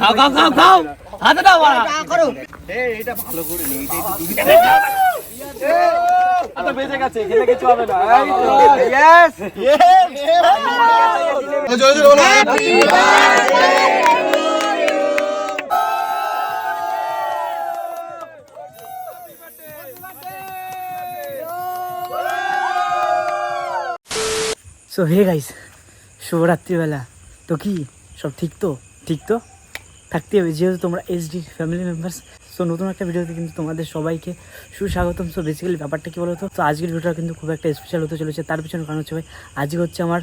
খাও খাও খাও খাও। হাতে দাও সো হে গাইস শুভরাত্রিবেলা। তো কি? সব ঠিক তো? ঠিক তো? থাকতে হবে, যেহেতু তোমরা এইচডি ফ্যামিলি মেম্বার্স সো নতুন একটা ভিডিওতে কিন্তু তোমাদের সবাইকে সুস্বাগতম। সো বেসিক্যালি ব্যাপারটা কী বলতো? তো আজকের ভিডিওটা কিন্তু খুব একটা স্পেশাল হতে চলেছে, তার পিছনে কারণ হচ্ছে ভাই, আজকে হচ্ছে আমার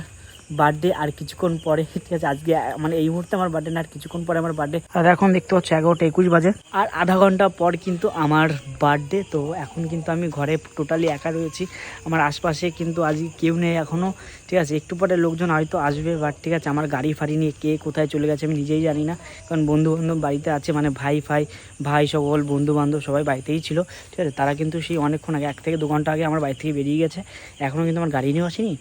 বার্থডে আর কিছুক্ষণ পরে ঠিক আছে আজকে মানে এই মুহূর্তে আমার বার্থডে না আর কিছুক্ষণ পরে আমার বার্থডে আর এখন দেখতে হচ্ছে এগারোটা একুশ বাজে। আর আধা ঘণ্টা পর কিন্তু আমার বার্থডে তো এখন কিন্তু আমি ঘরে টোটালি একা রয়েছি। আমার আশপাশে কিন্তু আজ কেউ নেই এখনও ঠিক আছে একটু পরে লোকজন হয়তো আসবে বাট ঠিক আছে আমার গাড়ি ফাড়ি নিয়ে কে কোথায় চলে গেছে আমি নিজেই জানি না। কারণ বন্ধু বান্ধব বাড়িতে আছে মানে ভাই ফাই ভাই সকল বন্ধু বান্ধব সবাই বাড়িতেই ছিল ঠিক আছে তারা কিন্তু সেই অনেকক্ষণ আগে এক থেকে দু ঘণ্টা আগে আমার বাড়ি থেকে বেরিয়ে গেছে। এখনও কিন্তু আমার গাড়ি নিয়েও আসেনি।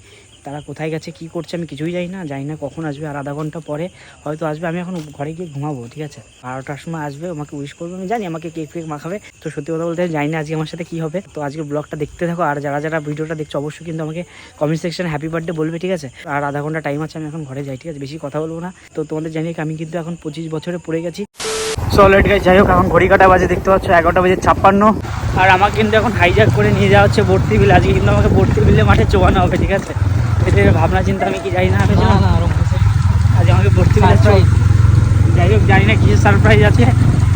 তারা কোথায় গেছে, কি করছে আমি কিছুই জানি না জানি না কখন আসবে, আর আধা ঘণ্টা পরে হয়তো আসবে, আমি এখন ঘরে গিয়ে ঘুমাবো, ঠিক আছে? বারোটার সময় আসবে, আমাকে উইশ করবে, আমি জানি আমাকে কেক ফেক মাখাবে, তো সত্যি কথা বলতে জানি না আজকে আমার সাথে কী হবে। তো আজকে ব্লগটা দেখতে থাকো, আর যারা যারা ভিডিওটা দেখছ, অবশ্যই কিন্তু আমাকে কমেন্ট সেকশনে হ্যাপি বার্থডে বলবে, ঠিক আছে? আর আধা ঘণ্টা টাইম আছে, আমি এখন ঘরে যাই, ঠিক আছে? বেশি কথা বলব না। তো তোমাদের জানি আমি কিন্তু এখন পঁচিশ বছরে পড়ে গেছি। সলেট গাছ যাই হোক, এখন ঘড়ি কাটা বাজে, দেখতে পাচ্ছ এগারোটা বাজে ছাপ্পান্ন। আর আমাকে কিন্তু এখন হাইজ্যাক করে নিয়ে যাওয়া হচ্ছে ভর্তি বিল, আজকে কিন্তু আমাকে ভর্তি বিলে মাঠে চোবানো হবে, ঠিক আছে? এদের ভাবনা চিন্তা আমি কি জানি না। আজ আমাকে ভর্তি চো- যাই হোক জানি না কিছু সারপ্রাইজ আছে।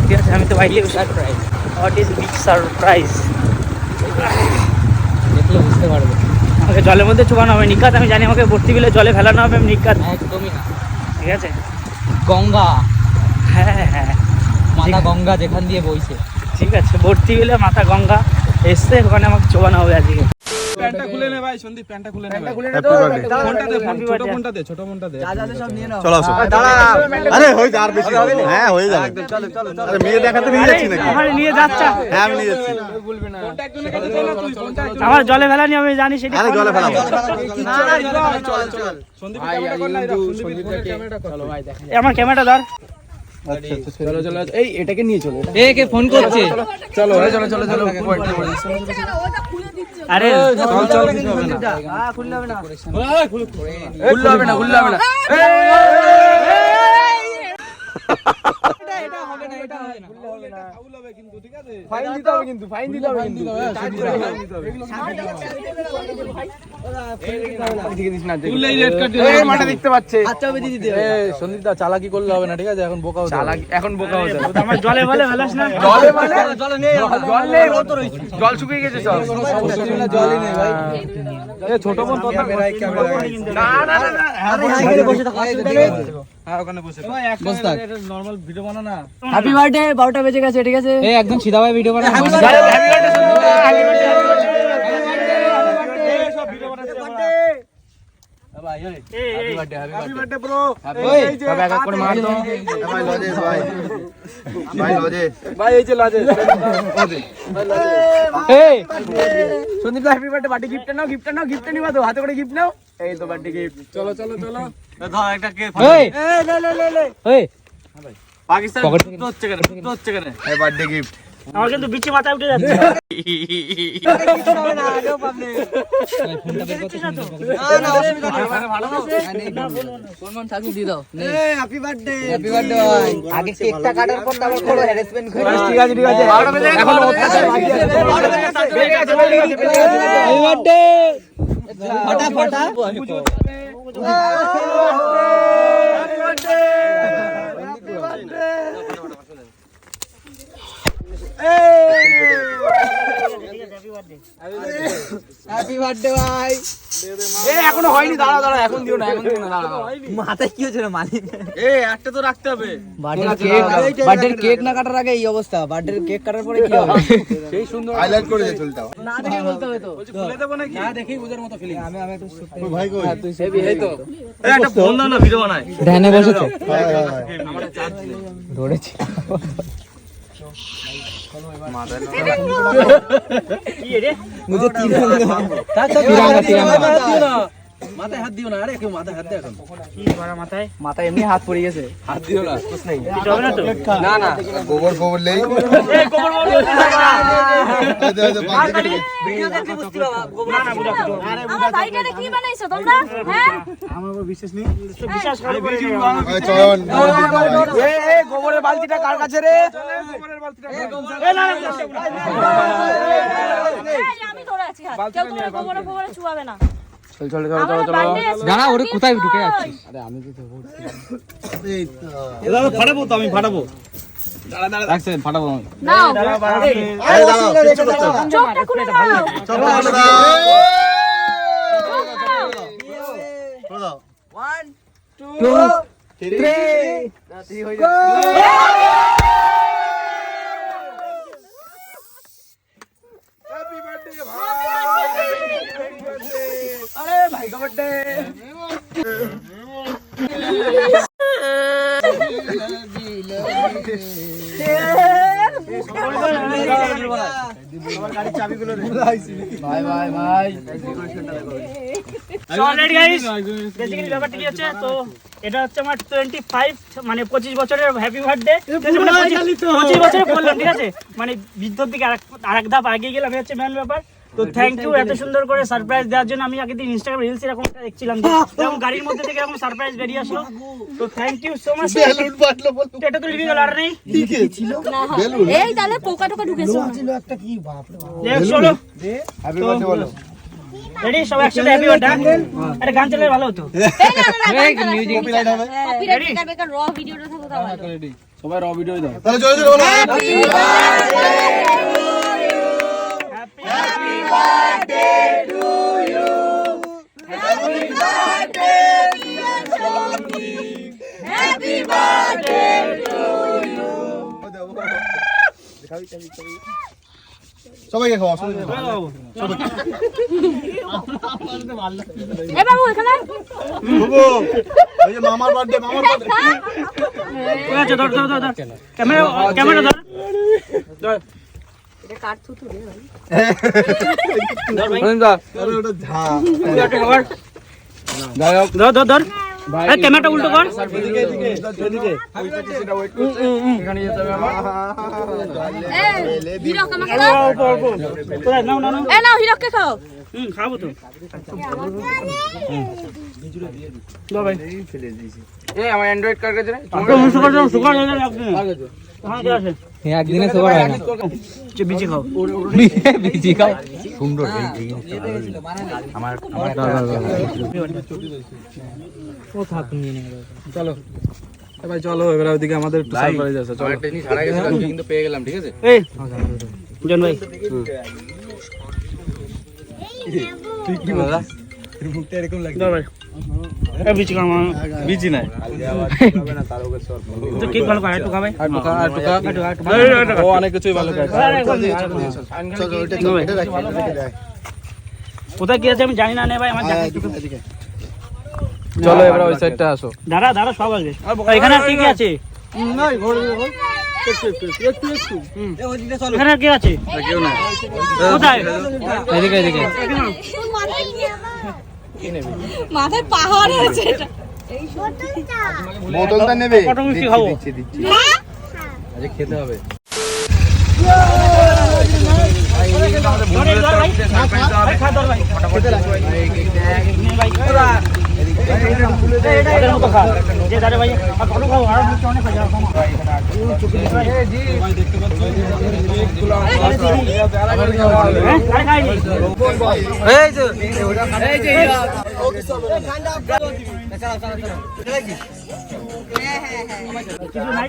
ঠিক আছে আমি তো বাইরে surprise what is big surprise দেখলে বুঝতে পারবে। আমাকে জলের মধ্যে চোবানো হবে। নিকাত আমি জানি আমাকে ভর্তি বিলে জলে ফেলানো হবে নিকাত। একদমই না। ঠিক আছে? গঙ্গা। হ্যাঁ হ্যাঁ হ্যাঁ। মাথা গঙ্গা যেখান দিয়ে বইছে। ঠিক আছে ভর্তি বিলে মাথা গঙ্গা এসছে ওখানে আমাকে চোবানো হবে আজকে। প্যান্টটা খুলে নে ভাই সন্দীপ প্যান্টটা খুলে নে ভাই। ফোনটা দে ছোট ফোনটা দে ছোট ফোনটা দে চলো আসো। আরে হয়ে যাবে আর বেশি হ্যাঁ হয়ে যাবে। আরে মেয়ে দেখাতে নিয়ে যাচ্ছি নাকি? আমার নিয়ে যাচ্ছে। হ্যাঁ আমি নিয়ে যাচ্ছি। ফোনটা একটু রেখে দে না তুই ফোনটা আমার জলে ফেলানি আমি জানি সেটা আরে জলে ফেলাবো সন্দীপ ক্যামেরা কর না সন্দীপ ক্যামেরাটা কর চলো ভাই এ, আমার ক্যামেরাটা ধর। চলো চলো এই এটাকে নিয়ে চলো এ ফোন করছে চলো চলো চলো চলো আরে চল চল কিছু হবে না খুললে হবে না খুললে হবে না ফাইন দিতে হবে কিন্তু ফাইন দিতে হবে কিন্তু মাঠে দেখতে পাচ্ছে চালাকি করলে হবে না ঠিক আছে এখন বোকা চালাকি এখন বোকা হতে জলে ফেলাস না জলে মানে জল নেই জল নেই জল শুকিয়ে গেছে সব জলই নেই ভাই ছোট বোন না না না হ্যাঁ বস থাক হ্যাপি বার্থডে বারোটা বেজে গেছে ঠিক আছে একদম সিধা ভাই ভিডিও বানা Sandeep happy birthday birthday gift নাও গিফট নাও গিফট নিবা তো হাতে করে গিফট নাও এই তো বার্থডে গিফট চলো চলো চলো ধর একটা কে ওই ওই পাকিস্তান তো হচ্ছে কেন তো হচ্ছে কেন এই বার্থডে গিফট আমার কিন্তু বিচি মাথায় উঠে যাচ্ছে ঠিক আছে ঠিক আছে এখন অত্যাচার বাকি আছে বেড়ে গেছে বেড়ে গেছে বেড়ে গেছে হ্যাপি বার্থডে ফটা ফটা হ্যাপি বার্থডে ভাই। এই এখনও হয়নি দাঁড়া দাঁড়া এখন দিও না এখন দিও না দাঁড়া মাথায় কি হচ্ছে মালিক? এই একটা তো রাখতে হবে। বার্থডে কেক বার্থডে কেক না কাটার আগে এই অবস্থা বার্থডে কেক কাটার পরে কি হবে? সেই সুন্দর হাইলাইট করে দে চুলটা না দেখে বলতে হবে তো। খুলে দেবো নাকি? না দেখেই বোঝার মতো ফিলিং আমি আমি একটু ভাই কই? এই তো। এই একটা ফোন দাও না ভিডিও বানাই। ধ্যানে বসেছে। হ্যাঁ হ্যাঁ ধরেছি। মুঝে তিরঙ্গা। তিরঙ্গা মাথায় হাত দিও না আরে কেউ মাথায় হাত দে এখন। কি করা মাথায়? মাথায় এমনি হাত পড়ে গেছে। হাত দিও না। কিছু নেই কিছু হবে না তো? না না। গোবর গোবর লেই এই গোবর হ্যাঁ? গোবরের বালতিটা কার কাছে রে? এই না না আমি ধরে আছি হাত। কেউ তোমার গোবরে গোবরে ছুয়াবে না। চল চল আমার বার্থডে আছে দাঁড়া ওরে কোথায় ঢুকে যাচ্ছিস রাখছেন ফাটাবো নাও এই দাঁড়াও কিচ্ছু করতে হবে না। চোখটা খুলে দাও চল খুলে দাও খুলে দাও অলরেডি গাইস বেসিক্যালি ব্যাপারটা কি হচ্ছে? তো এটা হচ্ছে আমার টোয়েন্টি ফাইভ মানে পঁচিশ বছরের হ্যাপি বার্থডে পঁচিশ বছরে বললাম ঠিক আছে? মানে বৃদ্ধর দিকে আরেক আরেক ধাপ আগে গেলাম হচ্ছে মেন ব্যাপার। তো থ্যাংক ইউ এত সুন্দর করে সারপ্রাইজ দেওয়ার জন্য আমি আগের দিন ইনস্টাগ্রাম রিলস এরকম দেখছিলাম এরকম গাড়ির মধ্যে থেকে এরকম সারপ্রাইজ বেরিয়ে আসলো। তো thank you so much balloon ফাটলো এটা তো লিভিং আর নেই। এই তাহলে পোকা টোকা ঢুকেছে। যাই হোক, চলো। হ্যাপি বার্থডে বলো। রেডি সবাই একসাথে হ্যাপি বার্থডে আরে গান চালালে ভালো হতো। মিউজিক কপিরাইট হবে। কপিরাইট বেকার বেকার র ভিডিওটা থাকো তাও সবাই র ভিডিও দাও। তাহলে জোরে জোরে বলো। সবাইকে খাওয়া সবাইকে বাবু এখানে ওই যে মামার বার্থডে বার্থডে ক্যামেরা ধর। ধর ক্যামেরাটা উল্টো কর। এ হিরক আমাকে দাও। অল্প অল্প। কোথায়? নাও নাও নাও। এ নাও হিরককে খাও। হুম খাব তো। দাও ভাই। এ আমার অ্যান্ড্রয়েড কার কাছে সুগার সুগার দাও হ্যাঁ আছে? একদিনে সবার হয় না। যে বিচি খাও। বিজি খাও। সুন্দর এ ভাই চলো। এবার ওইদিকে আমাদের একটু সারপ্রাইজ আছে চলো। একটা জিনিস হারা গেছে কিন্তু পেয়ে গেলাম ঠিক আছে? এই জন ভাই। দাও ভাই। বিচি নাই। তো কেক ভালো একটু খাবে? আর টুকা আর টুকা ও অনেক কিছুই ভালো দেয় কোথায় কি আছে আমি জানি না নে ভাই আমার জানি চলো এবার ওই সাইডটা আসো। দাঁড়া দাঁড়া সব আসবে এখানে কি কি আছে? এখানে আর আছে? কেউ না কোথায়? এদিকে। এদিকে। মাথায় পাহাড় আছে এটা। বোতলটা নেবে? দিচ্ছি দিচ্ছি আজকে খেতে হবে। ধর এই ধর ভাই ভাই, খা ধর ভাই নে ভাই ওদের মতো খা যে দাঁড়ে ভাই আর কত খাব আর মিষ্টি অনেক খাই যাও হ্যাঁ আরে খাই নি। এই যে এই যে কিছু নাই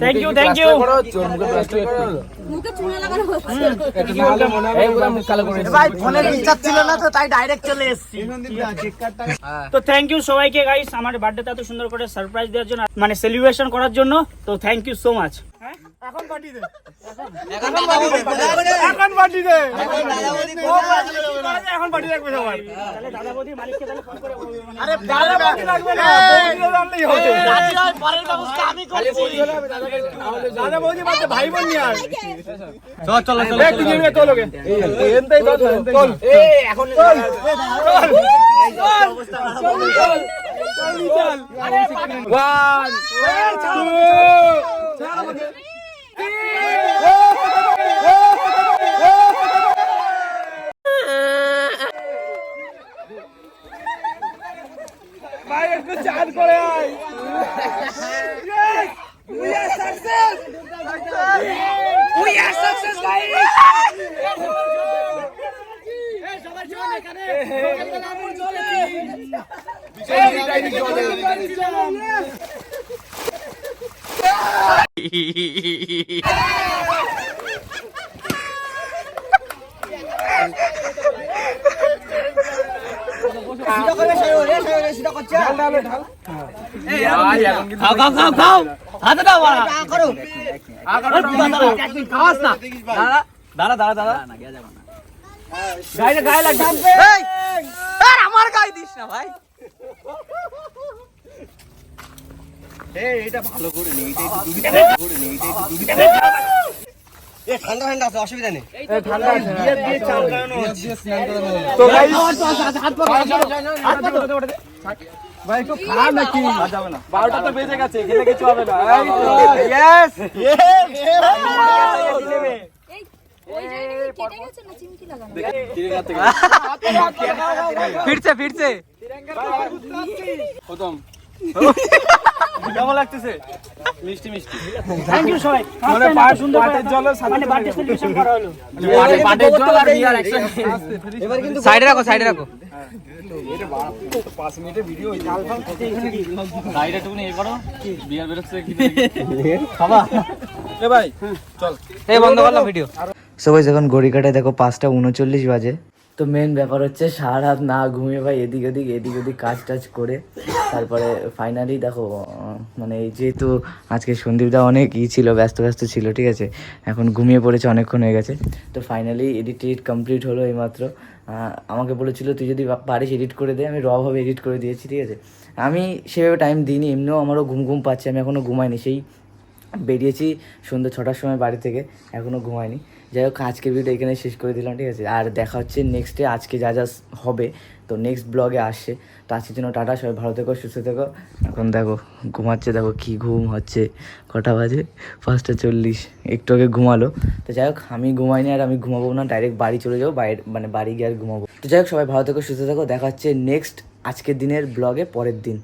থ্যাংক ইউ থ্যাংক ইউ মুখে চুনা লাগানো ভাই ফোনের রিচার্জ ছিল না তো তাই ডাইরেক্ট চলে এসেছি। তো থ্যাংক ইউ সবাইকে গাইস আমার বার্থডেতে এত সুন্দর করে সারপ্রাইজ দেওয়ার জন্য মানে সেলিব্রেশন করার জন্য তো থ্যাংক ইউ সো মাচ এখন পার্টি দে এখন পার্টি দে এখন পার্টি রাখবে সবাই তাহলে দাদা বৌদি মালিককে তাহলে ফোন করে মানে- আরে দাদা পার্টি লাগবে না বৌদিরা জানলেই হবে রাজি হয়, পরের ব্যবস্থা আমি করছি দাদা বৌদি বাদে ভাই বোন নিয়ে আর চল চল চল এই নিয়ে চল ওকে এনতেই চল চল এই এখন চল চল আরে ওয়ান ভাই একটু চান করে আয় খাও খাও খাও খাও হাতে দাও বাড়া খাওয়াস না দাঁড়া আমার গায়ে দিস না ভাই তো গাইস ভাই একটু খা নাকি যাবে না বারোটা তো বেজে গেছে খেলে কিছু হবে না ইয়েস ওই জায়গাটা কি কেটে গেছে কেমন লাগতেছে? মিষ্টি মিষ্টি। থ্যাংক ইউ সবাই। মানে পাট- সুন্দর পাটের সাথে মানে সেলিব্রেশন করা হলো। পাটের জল আর বিয়ার সাইডে রাখো সাইডে রাখো। পাঁচ মিনিটের ভিডিও এ ভাই চল। এই বন্ধ করলাম ভিডিও। সো গাইস ঘড়ি কাটায় দেখো পাঁচটা উনচল্লিশ বাজে। তো মেন ব্যাপার হচ্ছে সারা রাত না ঘুমিয়ে ভাই এদিক ওদিক এদিক ওদিক কাজ টাজ করে। তারপরে ফাইনালি দেখো মানে এই যেহেতু আজকে সন্দীপদা অনেক ই ছিল, ব্যস্ত ব্যস্ত ছিল, ঠিক আছে? এখন ঘুমিয়ে পড়েছে, অনেকক্ষণ হয়ে গেছে। তো ফাইনালি এডিট টেডিট কমপ্লিট হলো এইমাত্র। আমাকে বলেছিল, তুই যদি পারিস এডিট করে দে। আমি রভাবে এডিট করে দিয়েছি, ঠিক আছে? আমি সেভাবে টাইম দিইনি, এমনিও আমারও ঘুম ঘুম পাচ্ছে, আমি এখনও ঘুমাইনি। সেই বেরিয়েছি সন্ধ্যা ছটার সময় বাড়ি থেকে এখনও ঘুমাইনি। যাই হোক, আজকের ভিডিও এখানে শেষ করে দিলাম, ঠিক আছে? আর দেখা হচ্ছে নেক্সটে আজকে যা যা হবে, তো নেক্সট ব্লগে আসছে। তো আজকের জন্য টাটা, সবাই ভালো থেকো, সুস্থ থেকো। এখন দেখো, ঘুমাচ্ছে, দেখো কী ঘুম হচ্ছে। কটা বাজে? পাঁচটা চল্লিশ। একটু আগে ঘুমালো। তো যাই হোক, আমি ঘুমাইনি আর আমি ঘুমাবো না ডাইরেক্ট বাড়ি চলে যাব, বাইরে মানে বাড়ি গিয়ে আর ঘুমাবো। তো যাই হোক, সবাই ভালো থেকো, সুস্থ থেকো। দেখা হচ্ছে নেক্সট আজকের দিনের ব্লগে পরের দিন।